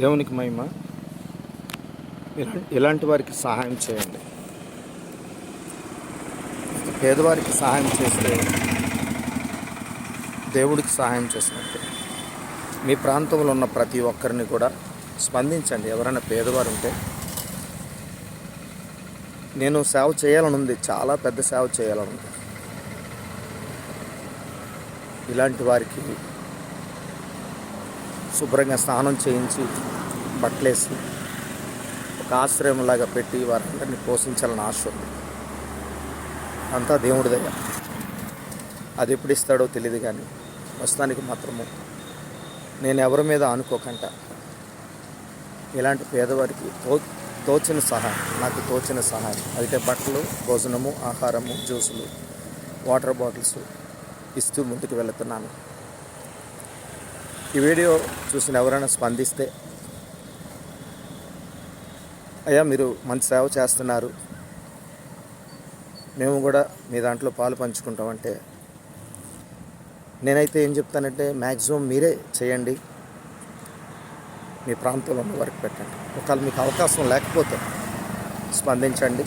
దేవునికి మహిమ. ఇలా- ఇలాంటి వారికి సహాయం చేయండి. పేదవారికి సహాయం చేస్తే దేవుడికి సహాయం చేసినట్టు. మీ ప్రాంతంలో ఉన్న ప్రతి ఒక్కరిని కూడా స్పందించండి. ఎవరైనా పేదవారు ఉంటే నేను సేవ చేయాలని ఉంది చాలా పెద్ద సేవ చేయాలని ఉంది ఇలాంటి వారికి శుభ్రంగా స్నానం చేయించి బట్టలేసి ఒక ఆశ్రయంలాగా పెట్టి వారందరినీ పోషించాలని ఆశ ఉంది. అంతా దేవుడి దయ. అది ఎప్పుడు ఇస్తాడో తెలియదు కానీ ప్రస్తుతానికి మాత్రము నేను ఎవరి మీద అనుకోకుండా ఇలాంటి పేదవారికి తో తోచిన సహాయం నాకు తోచిన సహాయం. అయితే బట్టలు భోజనము ఆహారము జ్యూసులు వాటర్ బాటిల్స్ ఇస్తూ ముందుకు వెళుతున్నాను. ఈ వీడియో చూసిన ఎవరైనా స్పందిస్తే అయ్యా మీరు మంచి సేవ చేస్తున్నారు. మేము కూడా మీ దాంట్లో పాలు పంచుకుంటామంటే. నేనైతే ఏం చెప్తానంటే మ్యాక్సిమం మీరే చేయండి. మీ ప్రాంతంలో ఉన్న వరకు పెట్టండి. ఒకవేళ మీకు అవకాశం లేకపోతే స్పందించండి.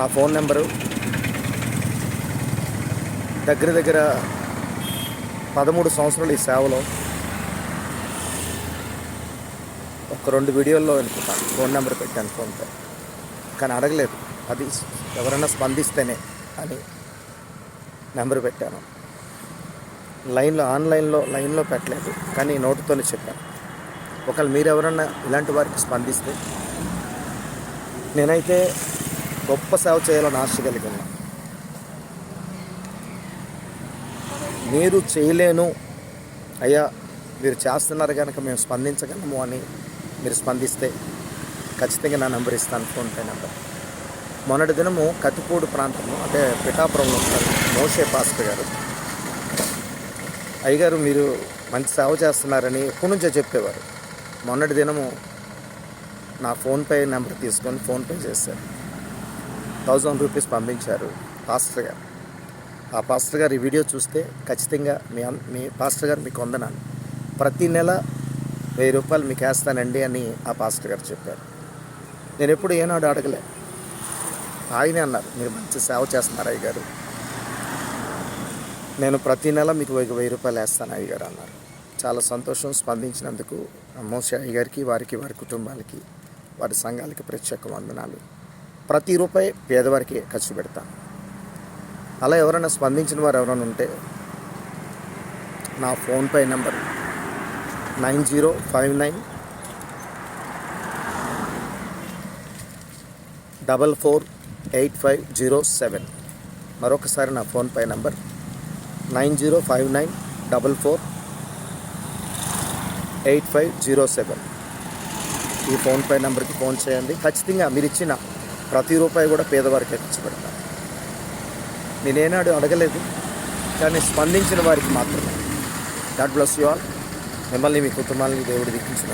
నా ఫోన్ నెంబరు దగ్గర దగ్గర పదమూడు సంవత్సరాలు ఈ సేవలో ఒక రెండు వీడియోల్లో అనుకుంటాను ఫోన్ నెంబర్ పెట్టాను ఫోన్పే. కానీ అడగలేదు. అది ఎవరైనా స్పందిస్తేనే అని నెంబర్ పెట్టాను. లైన్లో ఆన్లైన్లో లైన్లో పెట్టలేదు. కానీ నోటుతోనే చెప్పాను. ఒకవేళ మీరు ఎవరన్నా ఇలాంటి వారికి స్పందిస్తే నేనైతే గొప్ప సేవ చేయాలని ఆశ కలిగి ఉన్నాను మీరు చేయలేను. అయ్యా మీరు చేస్తున్నారు కనుక మేము స్పందించగలము అని మీరు స్పందిస్తే ఖచ్చితంగా నా నెంబర్ ఇస్తాను ఫోన్పే నెంబర్. మొన్నటి దినము కత్తిపూడి ప్రాంతంలో అంటే పిఠాపురంలో ఉంటారు మోషే పాస్టర్ గారు అయ్యగారు మీరు మంచి సేవ చేస్తున్నారని ఎప్పటి నుంచో చెప్పేవారు. మొన్నటి దినము నా ఫోన్పే నెంబర్ తీసుకొని ఫోన్పే చేశారు. థౌజండ్ రూపీస్ పంపించారు పాస్టర్ గారు. ఆ పాస్టర్ గారు ఈ వీడియో చూస్తే ఖచ్చితంగా మీ మీ పాస్టర్ గారు మీకు వందనాను ప్రతి నెల వెయ్యి రూపాయలు మీకు వేస్తానండి అని ఆ పాస్టర్ గారు చెప్పారు. నేను ఎప్పుడు ఏనాడు అడగలే. ఆయనే అన్నారు. మీరు మంచి సేవ చేస్తున్నారు అయ్య గారు నేను ప్రతి నెల మీకు వెయ్యి వెయ్యి రూపాయలు వేస్తాను అయ్య గారు అన్నారు. చాలా సంతోషం స్పందించినందుకు మోసే అయ్య గారికి వారికి వారి కుటుంబాలకి వారి సంఘాలకి ప్రత్యేక వందనాలు. ప్రతి రూపాయి పేదవారికి ఖర్చు పెడతాను. అలా ఎవరైనా స్పందించిన వారు ఎవరైనా ఉంటే నా PhonePe number nine zero five nine double four eight five zero seven. మరొకసారి నా PhonePe number nine zero five nine double four eight five zero seven. ఈ ఫోన్పే నెంబర్కి ఫోన్ చేయండి. ఖచ్చితంగా మీరు ఇచ్చిన ప్రతి రూపాయి కూడా పేదవారికి ఖర్చు పెడతాను నేనేనాడు అడగలేదు కానీ స్పందించిన వారికి మాత్రమే. గాడ్ బ్లస్ యూ ఆల్ మిమ్మల్ని మీ కుటుంబాలని దేవుడు దిక్కించిన